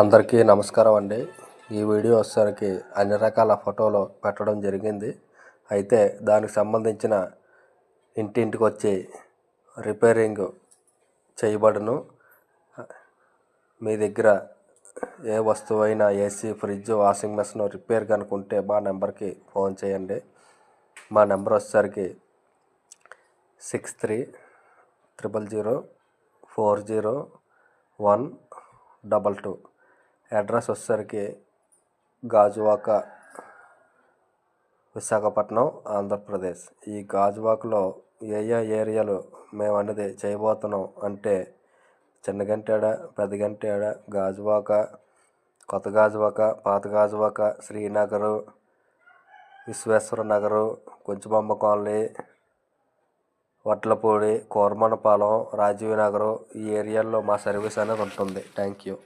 అందరికీ నమస్కారం అండి. ఈ వీడియో వచ్చేసరికి అన్ని రకాల ఫోటోలు పెట్టడం జరిగింది. అయితే దానికి సంబంధించిన ఇంటింటికి వచ్చి రిపేరింగ్ చేయబడును. మీ దగ్గర ఏ వస్తువైనా AC fridge washing machine repair కనుకుంటే మా నెంబర్కి ఫోన్ చేయండి. మా నెంబర్ వచ్చేసరికి six three triple zero four zero one double two. Address వచ్చేసరికి గాజువాక విశాఖపట్నం ఆంధ్రప్రదేశ్. ఈ గాజువాకలో ఏ ఏ ఏరియాలు మేము అనేది చేయబోతున్నాం అంటే చిన్నగంటేడ పెద్దగంటేడ గాజువాక కొత్త గాజువాక పాత గాజువాక శ్రీనగరు విశ్వేశ్వర నగరు కొంచెంబొమ్మ కాలనీ వట్లపూడి కోరమనపాలెం రాజీవ్ నగరు ఈ ఏరియాల్లో మా సర్వీస్ అనేది ఉంటుంది. Thank you